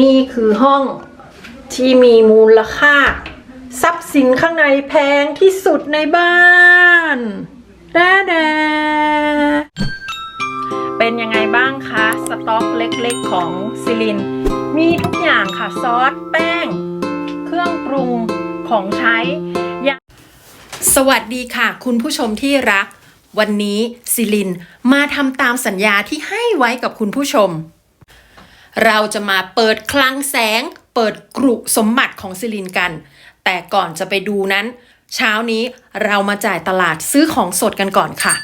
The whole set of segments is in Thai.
นี่คือห้องที่มีมูลค่า ทรัพย์สินข้างในแพงที่สุดในบ้านแด่แดเป็นยังไงบ้างคะ สต็อกเล็กๆของซิลิน มีทุกอย่างค่ะ ซอส แป้ง เครื่องปรุงของใช้ สวัสดีค่ะ คุณผู้ชมที่รัก วันนี้ซิลินมาทำตามสัญญาที่ให้ไว้กับคุณผู้ชม เราจะมาเปิดคลังแสง เปิดกรุสมบัติของซิลินกัน แต่ก่อนจะไปดูนั้น เช้านี้เรามาจ่ายตลาดซื้อของสดกันก่อนค่ะ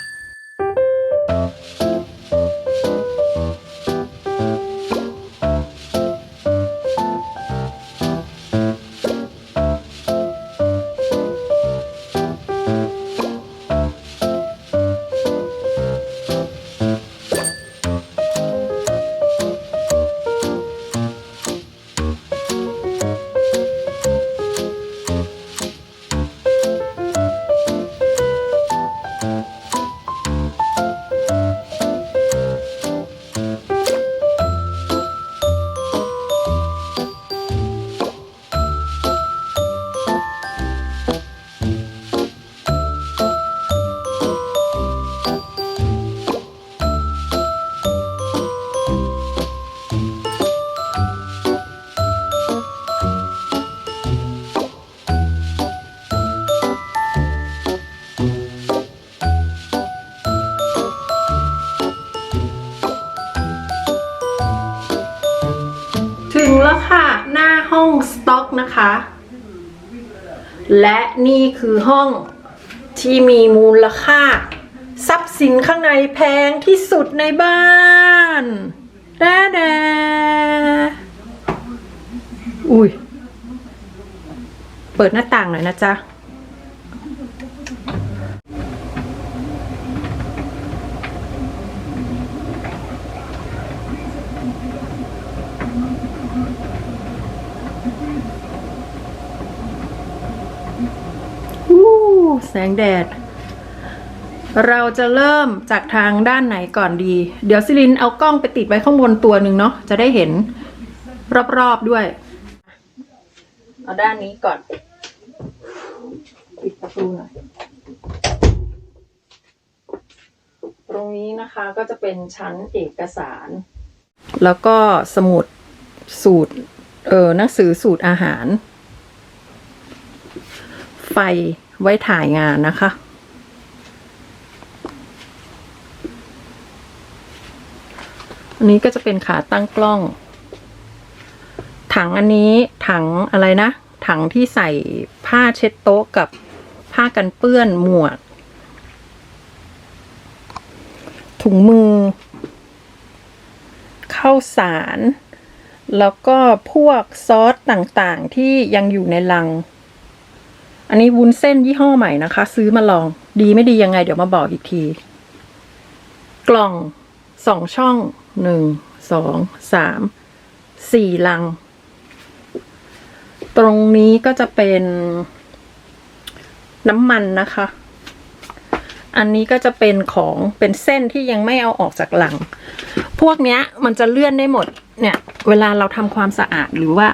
นะคะ และนี่คือห้องที่มีมูลค่า ทรัพย์สินข้างในแพงที่สุดในบ้านแด่แดอุ้ย เปิดหน้าต่างหน่อยนะจ๊ะ อู้ แสงแดด เราจะเริ่มจากทางด้านไหนก่อนดี เดี๋ยวซิลินเอากล้องไปติดไว้ข้างบนตัวหนึ่งเนาะจะได้เห็นรอบๆด้วย เอาด้านนี้ก่อน ปิดประตูหน่อย ตรงนี้นะคะก็จะเป็นชั้นเอกสาร แล้วก็สมุดสูตร เออหนังสือสูตรอาหาร ไฟ ไว้ถ่ายงานนะคะ อันนี้ก็จะเป็นขาตั้งกล้อง ถังอันนี้ถังอะไรนะ ถังที่ใส่ผ้าเช็ดโต๊ะกับผ้ากันเปื้อนหมวก ถุงมือ ข้าวสาร แล้วก็พวกซอสต่างๆที่ยังอยู่ในลัง อันนี้วุ้นเส้นยี่ห้อใหม่นะคะ ซื้อมาลอง ดีไม่ดียังไงเดี๋ยวมาบอกอีกที กล่องสองช่องหนึ่งสองสามสี่ลัง ตรงนี้ก็จะเป็นน้ำมันนะคะ อันนี้ก็จะเป็นของเป็นเส้นที่ยังไม่เอาออกจากหลัง พวกเนี้ยมันจะเลื่อนได้หมดเนี่ย เวลาเราทำความสะอาดหรือว่า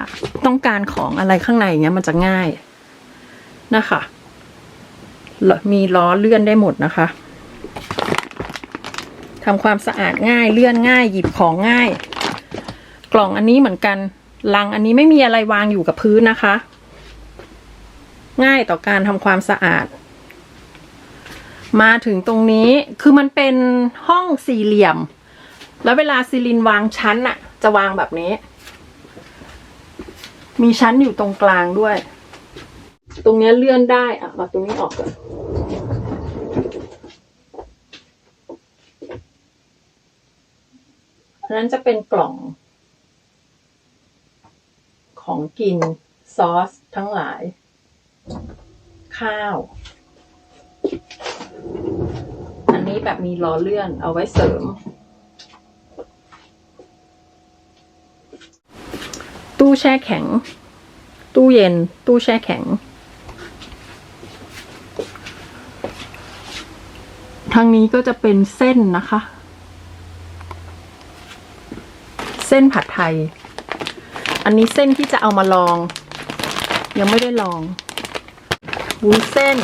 ต้องการของอะไรข้างในเงี้ยมันจะง่าย นะคะมีล้อเลื่อนได้หมดนะคะทำความสะอาดง่ายเลื่อนง่าย หยิบของง่าย กล่องอันนี้เหมือนกันลังอันนี้ไม่มีอะไรวางอยู่กับพื้นนะคะ ง่ายต่อการทำความสะอาด มาถึงตรงนี้คือมันเป็นห้องสี่เหลี่ยม แล้วเวลาซิลินวางชั้นอะจะวางแบบนี้ มีชั้นอยู่ตรงกลางด้วย ตรงนี้เลื่อนได้อะมาตรงนี้ออกก่อนนั้นจะเป็นกล่อง ของกิน ซอส ทั้งหลาย ข้าว อันนี้แบบมีล้อเลื่อนเอาไว้เสริม ตู้แช่แข็ง ตู้เย็น ตู้แช่แข็ง ทางนี้ก็จะเป็นเส้นนะคะ เส้นผัดไทย อันนี้เส้นที่จะเอามาลอง ยังไม่ได้ลองวุ้นเส้น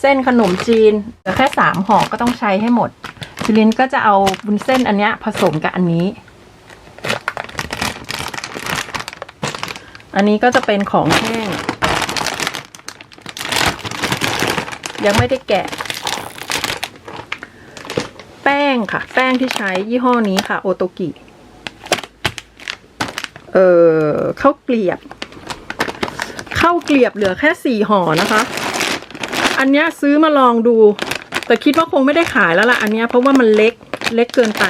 เส้นขนมจีนเหลือแค่สามห่อก็ต้องใช้ให้หมดซิลินก็จะเอาวุ้นเส้นอันนี้ผสมกับอันนี้ อันนี้ก็จะเป็นของแห้ง ยังไม่ได้แกะ งค่ะ แป้งที่ใช้ยี่ห้อนี้ค่ะ โอโตกิ เอ่อข้าวเกลียบข้าวเกลียบเหลือแค่สี่ห่อนะคะ อันนี้ซื้อมาลองดู แต่คิดว่าคงไม่ได้ขายแล้วล่ะ อันนี้เพราะว่ามันเล็กเล็กเกินไป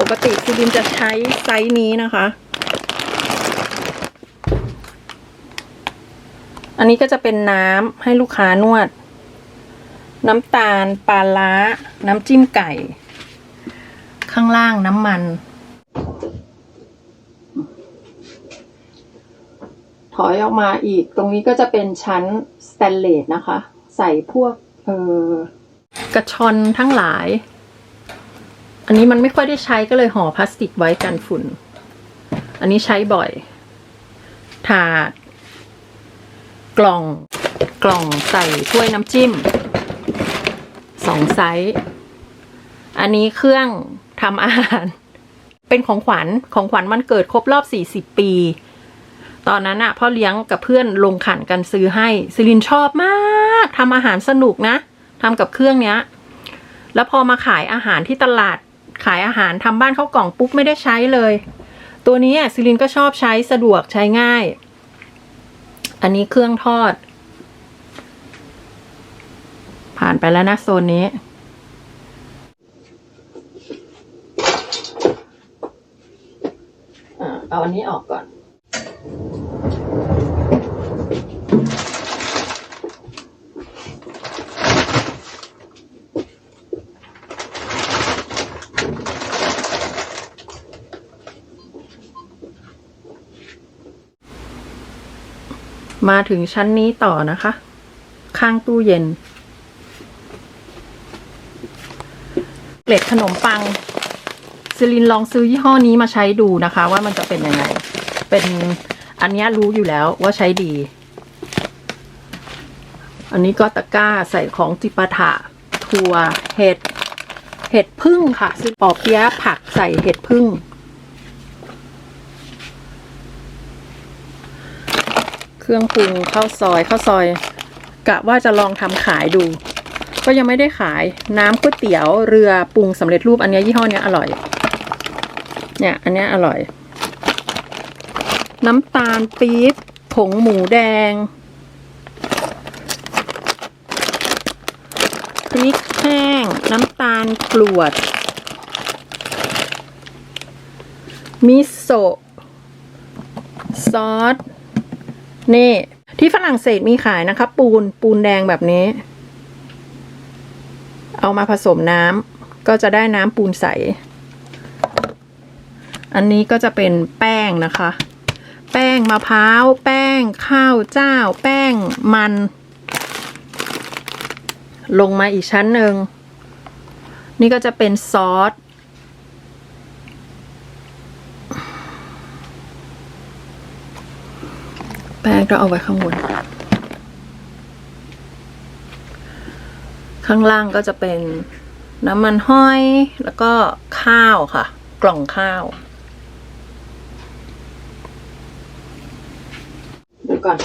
ปกติซิลินจะใช้ไซส์นี้นะคะ อันนี้ก็จะเป็นน้ำให้ลูกค้านวด น้ำตาลปลาล้า น้ำจิ้มไก่ ข้างล่างน้ำมัน ถอยออกมาอีกตรงนี้ก็จะเป็นชั้นสแตนเลสนะคะ ใส่พวกเออกระชอนทั้งหลาย อันนี้มันไม่ค่อยได้ใช้ก็เลยห่อพลาสติกไว้กันฝุ่น อันนี้ใช้บ่อย ถาด กล่องกล่องใส่ถ้วยน้ำจิ้ม สองไซส์ อันนี้เครื่องทำอาหาร เป็นของขวัญของขวัญวันเกิดครบรอบ40ปี ตอนนั้นอะพ่อเลี้ยงกับเพื่อนลงขันกันซื้อให้ซิลินชอบมากทำอาหารสนุกนะทำกับเครื่องเนี้ย แล้วพอมาขายอาหารที่ตลาดขายอาหารทำบ้านเข้ากล่องปุ๊บไม่ได้ใช้เลย ตัวนี้ซิลินก็ชอบใช้สะดวกใช้ง่าย อันนี้เครื่องทอด ผ่านไปแล้วนะโซนนี้อ่าเอาอันนี้ออกก่อน มาถึงชั้นนี้ต่อนะคะ ข้างตู้เย็น เกล็ดขนมปังซิลินลองซื้อยี่ห้อนี้มาใช้ดูนะคะ ว่ามันจะเป็นยังไง เป็นอันนี้รู้อยู่แล้วว่าใช้ดี อันนี้ก็ตะกร้าใส่ของจิปาถะถั่วเห็ด เห็ดพึ่งค่ะซึ่งปอเปี๊ยะผักใส่เห็ดพึ่งเครื่องปรุงข้าวซอยข้าวซอยกะว่าจะลองทำขายดู ก็ยังไม่ได้ขายน้ำก๋วยเตี๋ยวเรือปรุงสำเร็จรูปอันเนี้ยยี่ห้อเนี้ยอร่อย เนี่ยอันเนี้ยอร่อย น้ำตาลปี๊บผงหมูแดงพริกแห้ง น้ำตาลกรวด มิโซะซอส นี่ ที่ฝรั่งเศสมีขายนะคะ ปูนปูนแดงแบบนี้ เอามาผสมน้ำก็จะได้น้ำปูนใส อันนี้ก็จะเป็นแป้งนะคะ แป้งมะพร้าว แป้งข้าวเจ้า แป้งมัน ลงมาอีกชั้นหนึ่ง นี่ก็จะเป็นซอสแป้งก็เอาไว้ข้างบน ข้างล่างก็จะเป็นน้ำมันห้อย แล้วก็ข้าวค่ะ กล่องข้าวเดี๋ยวก่อน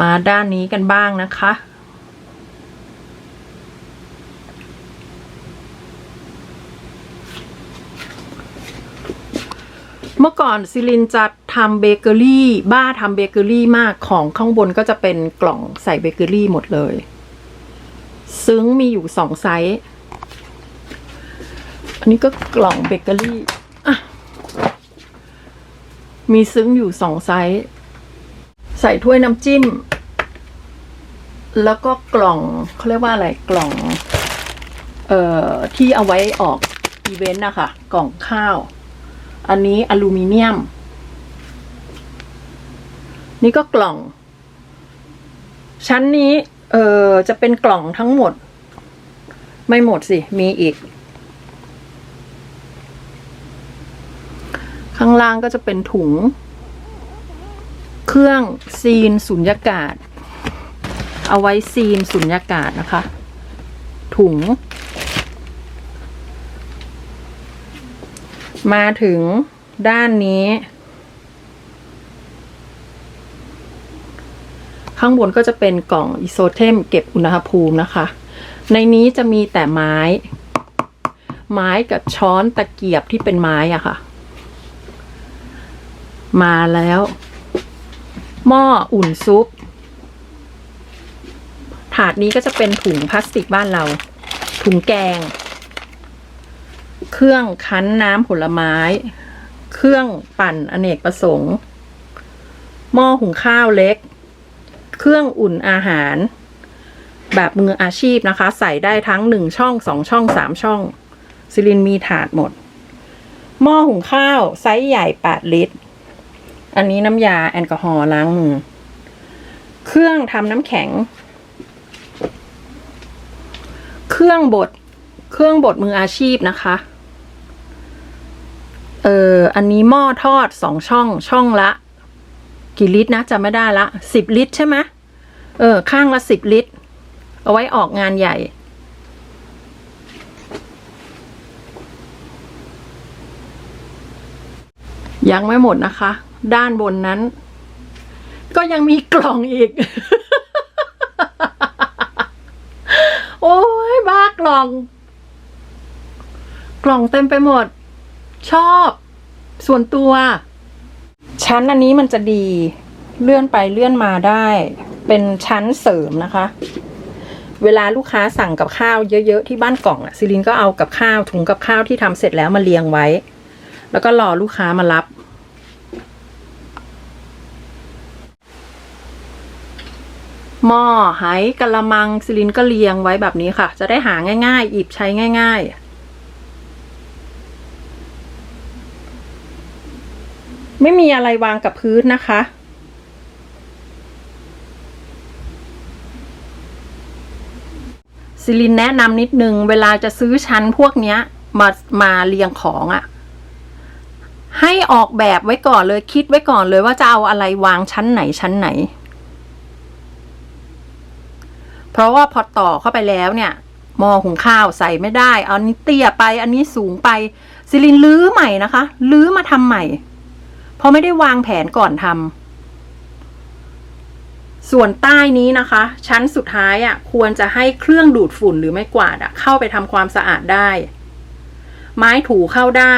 มาด้านนี้กันบ้างนะคะ เมื่อก่อนซิลินจะทำเบเกอรี่ บ้าทำเบเกอรี่มากของข้างบนก็จะเป็นกล่องใส่เบเกอรี่หมดเลย ซึ้งมีอยู่สองไซส์อันนี้ก็กล่องเบเกอรี่มีซึ้งอยู่สองไซส์ใส่ถ้วยน้ำจิ้ม แล้วก็กล่องเขาเรียกว่าอะไรกล่อง เอ่อ ที่เอาไว้ออกอีเวนต์นะคะกล่องข้าว อันนี้อลูมิเนียม นี่ก็กล่อง ชั้นนี้ เออจะเป็นกล่องทั้งหมด ไม่หมดสิ มีอีก ข้างล่างก็จะเป็นถุง เครื่องซีนสุญญากาศ เอาไว้ซีนสุญญากาศนะคะ ถุง มาถึงด้านนี้ ข้างบนก็จะเป็นกล่องอิโซเทมเก็บอุณหภูมินะคะ ในนี้จะมีแต่ไม้ ไม้กับช้อนตะเกียบที่เป็นไม้อะค่ะ มาแล้ว หม้ออุ่นซุป ถาดนี้ก็จะเป็นถุงพลาสติกบ้านเรา ถุงแกง เครื่องคั้นน้ำผลไม้ เครื่องปั่นอเนกประสงค์ หม้อหุงข้าวเล็ก เครื่องอุ่นอาหาร แบบมืออาชีพนะคะ ใส่ได้ทั้งหนึ่งช่องสองช่องสามช่อง ซิลินมีถาดหมด หม้อหุงข้าว ไซส์ใหญ่ 8 ลิตร อันนี้น้ำยาแอลกอฮอล์ล้างมือ เครื่องทำน้ำแข็ง เครื่องบดเครื่องบดมืออาชีพนะคะ เอออันนี้หม้อทอดสองช่องช่องละ กี่ลิตรนะจำไม่ได้ละสิบลิตรใช่ไหมเออ ข้างละสิบลิตร เอาไว้ออกงานใหญ่ ยังไม่หมดนะคะ ด้านบนนั้น ก็ยังมีกล่องอีก โอ้ยบ้ากล่อง กล่องเต็มไปหมด ชอบ ส่วนตัว ชั้นอันนี้มันจะดีเลื่อนไปเลื่อนมาได้ เป็นชั้นเสริมนะคะ เวลาลูกค้าสั่งกับข้าวเยอะๆ ที่บ้านกล่องอะซิลินก็เอากับข้าวถุงกับข้าวที่ทำเสร็จแล้วมาเรียงไว้ แล้วก็รอลูกค้ามารับ หม้อไหกะละมังซิลินก็เรียงไว้แบบนี้ค่ะ จะได้หาง่ายๆหยิบใช้ง่าย ๆ ไม่มีอะไรวางกับพื้นนะคะ ซิลินแนะนำนิดนึง เวลาจะซื้อชั้นพวกเนี้ยมามาเรียงของอะ่ะ ให้ออกแบบไว้ก่อนเลยคิดไว้ก่อนเลยว่าจะเอาอะไรวางชั้นไหนชั้นไหน เพราะว่าพอต่อเข้าไปแล้วเนี่ยหม้อหุงข้าวใส่ไม่ได้ เอาอันนี้เตี้ยไป อันนี้สูงไป ซิลินลื้อใหม่นะคะ ลื้อมาทำใหม่ เพราะไม่ได้วางแผนก่อนทำส่วนใต้นี้นะคะ ชั้นสุดท้ายอะ่ะควรจะให้เครื่องดูดฝุ่นหรือไม่กวาดอะ่ะเข้าไปทำความสะอาดได้ ไม้ถูเข้าได้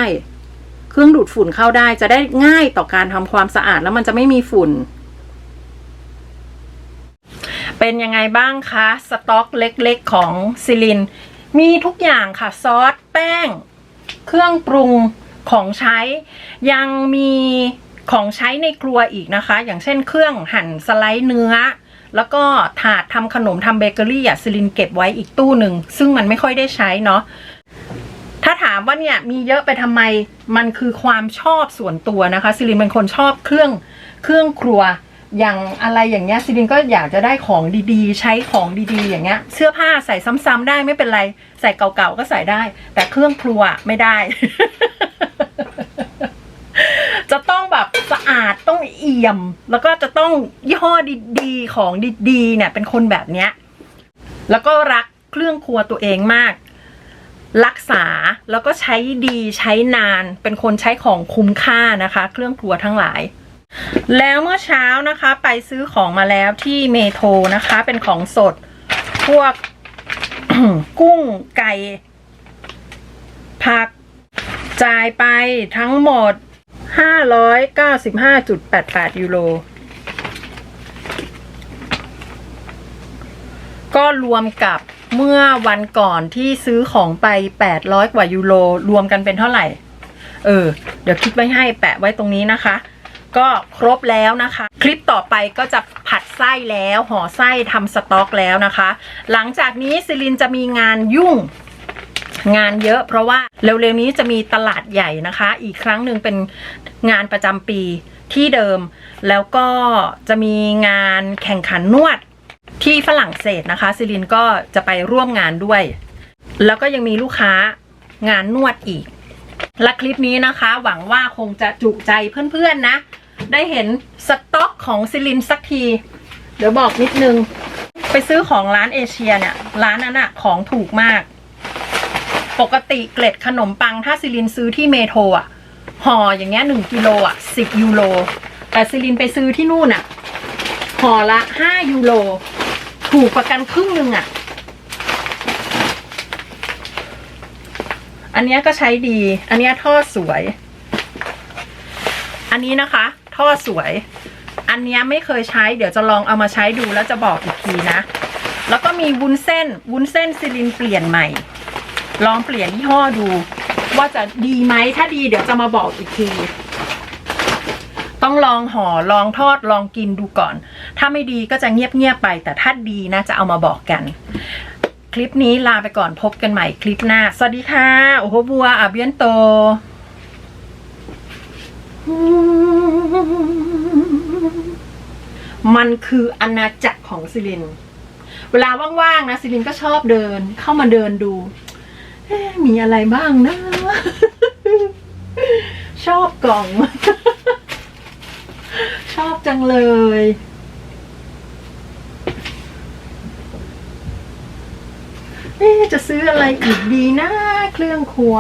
เครื่องดูดฝุ่นเข้าได้จะได้ง่ายต่อการทำความสะอาดแล้วมันจะไม่มีฝุ่นเป็นยังไงบ้างคะ สต็อกเล็กๆของซิลิน มีทุกอย่างค่ะ ซอส แป้ง เครื่องปรุง ของใช้ยังมีของใช้ในครัวอีกนะคะ อย่างเช่นเครื่องหั่นสไลด์เนื้อ แล้วก็ถาดทำขนมทำเบเกอรี่อะซิลินเก็บไว้อีกตู้หนึ่ง ซึ่งมันไม่ค่อยได้ใช้เนาะถ้าถามว่าเนี่ยมีเยอะไปทำไมมันคือความชอบส่วนตัวนะคะซิลินเป็นคนชอบเครื่องเครื่องครัวอย่างอะไรอย่างเงี้ยซิลินก็อยากจะได้ของดีๆ ใช้ของดีๆ อย่างเงี้ย เสื้อผ้าใส่ซ้ำๆได้ไม่เป็นไร ใส่เก่าๆก็ใส่ได้ แต่เครื่องครัวไม่ได้ จะต้องแบบสะอาดต้องเอี่ยม แล้วก็จะต้องยี่ห้อดีๆ ของดีๆเนี่ยเป็นคนแบบเนี้ยแล้วก็รักเครื่องครัวตัวเองมาก รักษาแล้วก็ใช้ดีใช้นานเป็นคนใช้ของคุ้มค่านะคะ เครื่องครัวทั้งหลาย แล้วเมื่อเช้านะคะไปซื้อของมาแล้วที่เมโทรนะคะ เป็นของสด พวกกุ้งไก่ ผักจ่ายไปทั้งหมด 595.88ยูโร ก็รวมกับเมื่อวันก่อนที่ซื้อของไป800กว่ายูโร รวมกันเป็นเท่าไหร่ เออ เดี๋ยวคิดไว้ให้แปะไว้ตรงนี้นะคะ ก็ครบแล้วนะคะ คลิปต่อไปก็จะผัดไส้แล้วห่อไส้ทำสต็อกแล้วนะคะ หลังจากนี้ซิลินจะมีงานยุ่ง งานเยอะเพราะว่าเร็วๆนี้จะมีตลาดใหญ่นะคะ อีกครั้งหนึ่งเป็นงานประจำปีที่เดิม แล้วก็จะมีงานแข่งขันนวดที่ฝรั่งเศสนะคะซิลินก็จะไปร่วมงานด้วย แล้วก็ยังมีลูกค้างานนวดอีก และคลิปนี้นะคะ หวังว่าคงจะจุใจเพื่อนๆนะ ได้เห็นสต็อกของซิลินสักที เดี๋ยวบอกนิดนึง ไปซื้อของร้านเอเชียเนี่ย ร้านนั้นอะของถูกมาก ปกติเกล็ดขนมปังถ้าซิลินซื้อที่เมโทรอะห่ออย่างเงี้ยหนึ่งกิโลอะสิบยูโรแต่ซิลินไปซื้อที่นู่นอะห่อละห้ายูโรถูกประกันครึ่งหนึ่งอะอันเนี้ยก็ใช้ดี อันเนี้ยทอดสวย อันนี้นะคะทอดสวย อันเนี้ยไม่เคยใช้ เดี๋ยวจะลองเอามาใช้ดูแล้วจะบอกอีกทีนะ แล้วก็มีวุ้นเส้น วุ้นเส้นซิลินเปลี่ยนใหม่ ลองเปลี่ยนยี่ห้อดู ว่าจะดีไหมถ้าดีเดี๋ยวจะมาบอกอีกที ต้องลองห่อลองทอดลองกินดูก่อน ถ้าไม่ดีก็จะเงียบๆไป แต่ถ้าดีนะจะเอามาบอกกัน คลิปนี้ลาไปก่อนพบกันใหม่คลิปหน้า สวัสดีค่ะ โอ้โหบัวอาเบียนโต มันคืออาณาจักรของซิลิน เวลาว่างๆนะซิลินก็ชอบเดินเข้ามาเดินดู มีอะไรบ้างนะ ชอบกล่อง ชอบจังเลย เอ๊จะซื้ออะไรอีกดีนะ เครื่องครัว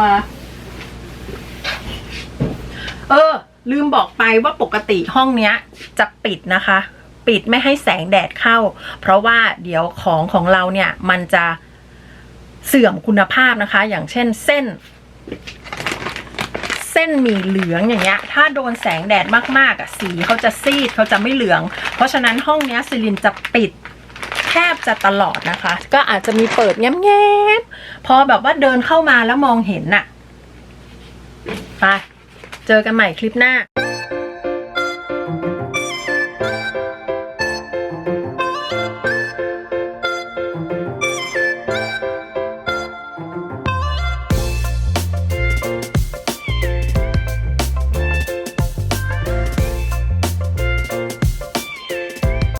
เออ ลืมบอกไปว่าปกติห้องเนี้ย จะปิดนะคะ ปิดไม่ให้แสงแดดเข้า เพราะว่าเดี๋ยวของของเราเนี่ย มันจะ เสื่อมคุณภาพนะคะ อย่างเช่นเส้น เส้นหมี่เหลืองอย่างเงี้ย ถ้าโดนแสงแดดมากๆอะสีเขาจะซีดเขาจะไม่เหลือง เพราะฉะนั้นห้องเนี้ยซิลินจะปิดแทบจะตลอดนะคะ ก็อาจจะมีเปิดแง้มๆพอแบบว่าเดินเข้ามาแล้วมองเห็นน่ะ ไป เจอกันใหม่คลิปหน้า